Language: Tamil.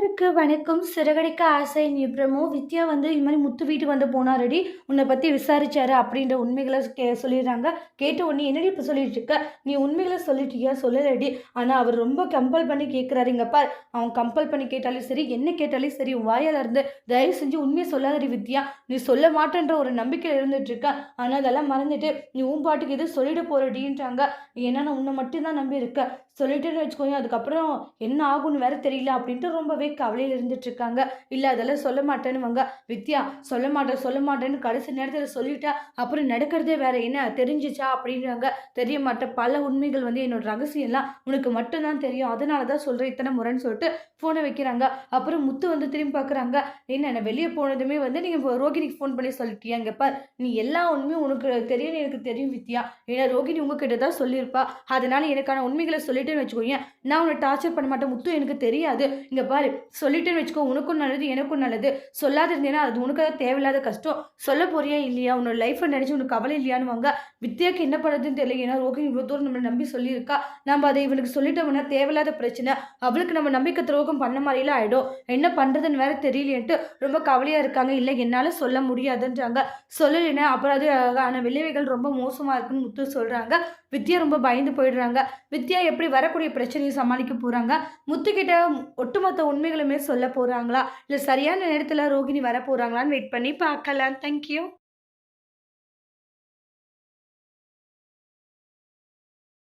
அனைவருக்கு வணக்கம். சிறகடிக்க ஆசை நிப்ரமோ வித்யா வந்து இது மாதிரி முத்து வீட்டுக்கு வந்து போனாரடி. உன்னை பற்றி விசாரிச்சாரு அப்படின்ற உண்மைகளை கே சொல்லிடுறாங்க. கேட்ட உடனே என்னடி இப்போ சொல்லிட்டு இருக்க நீ உண்மைகளை சொல்லிட்டியா? சொல்லலடி. ஆனால் அவர் ரொம்ப கம்பல் பண்ணி கேட்குறாரு பார். அவன் கம்பல் பண்ணி கேட்டாலும் சரி என்ன கேட்டாலும் சரி உன் வாயால் இருந்து தயவு செஞ்சு உண்மையை சொல்லாதடி வித்யா. நீ சொல்ல மாட்டேன்ற ஒரு நம்பிக்கை இருந்துட்டு இருக்க ஆனால் அதெல்லாம் மறந்துட்டு நீ உன் பாட்டுக்கு எதுவும் சொல்லிட போறடின்றாங்க. ஏன்னா நான் உன்னை மட்டும்தான் நம்பி இருக்க சொல்லிட்டேன்னு வச்சுக்கோங்க அதுக்கப்புறம் என்ன ஆகும்னு வேற தெரியல அப்படின்ட்டு ரொம்பவே கவலையில் இருந்துட்டு இருக்காங்க இல்லை அதெல்லாம் சொல்ல மாட்டேன்னு வாங்க வித்யா சொல்ல மாட்டேன் சொல்ல மாட்டேன்னு கடைசி நேரத்தில் சொல்லிட்டா அப்புறம் நடக்கிறதே வேற என்ன? தெரிஞ்சிச்சா? அப்படின்றாங்க தெரிய மாட்டேன் பல உண்மைகள் வந்து என்னோட ரகசியம்லாம் உனக்கு மட்டும்தான் தெரியும். அதனால தான் சொல்கிறேன் இத்தனை முறைன்னு சொல்லிட்டு ஃபோனை வைக்கிறாங்க. அப்புறம் முத்து வந்து திரும்பி பார்க்குறாங்க என்ன நான் வெளியே போனதுமே வந்து நீங்கள் ரோகிணிக்கு ஃபோன் பண்ணி சொல்லிட்டியா? இங்கே பார் நீ எல்லா உண்மையும் உனக்கு தெரியும் எனக்கு தெரியும் வித்யா. ஏன்னா ரோகிணி உங்ககிட்ட தான் சொல்லியிருப்பா. அதனால எனக்கான உண்மைகளை சொல்லிட்டேன்னு வச்சுக்கோங்க நான் உன்னை டார்ச்சர் பண்ண மாட்டேன். முத்து எனக்கு தெரியாது. இங்கே பாரு சொல்லிட்டேன்னு வச்சுக்கோ உனக்கும் நல்லது எனக்கும் நல்லது. சொல்லாத இருந்தேன்னா அது உனக்கு தான் தேவையில்லாத கஷ்டம். சொல்ல போறியா இல்லையா? உன்னோட லைஃப்பை நினச்சி உனக்கு கவலை இல்லையான்னு வாங்க வித்யாக்கு என்ன பண்ணுறதுன்னு தெரியல. ஏன்னா ரோகி இவ்வளோ தூரம் நம்மளை நம்பி சொல்லியிருக்கா. நம்ம அதை இவளுக்கு சொல்லிட்டோம்னா தேவையில்லாத பிரச்சனை. அவளுக்கு நம்ம நம்பிக்கை துரோகம் பண்ண மாதிரிலாம் ஆகிடும் என்ன பண்ணுறதுன்னு வேற தெரியலையன்ட்டு ரொம்ப கவலையாக இருக்காங்க. இல்லை என்னால் சொல்ல முடியாதுன்றாங்க. சொல்லலைன்னா அப்புறம் அது ஆன விளைவுகள் ரொம்ப மோசமாக இருக்குன்னு முத்து சொல்கிறாங்க வித்யா ரொம்ப பயந்து போயிடுறாங்க. வித்யா எப்படி வரக்கூடிய பிரச்சனையை சமாளிக்க போகிறாங்க முத்துக்கிட்ட ஒட்டுமொத்த உண்மைகளுமே சொல்ல போகிறாங்களா இல்லை சரியான நேரத்தில் ரோகிணி வர போகிறாங்களான்னு வெயிட் பண்ணி பார்க்கலாம். தேங்க்யூ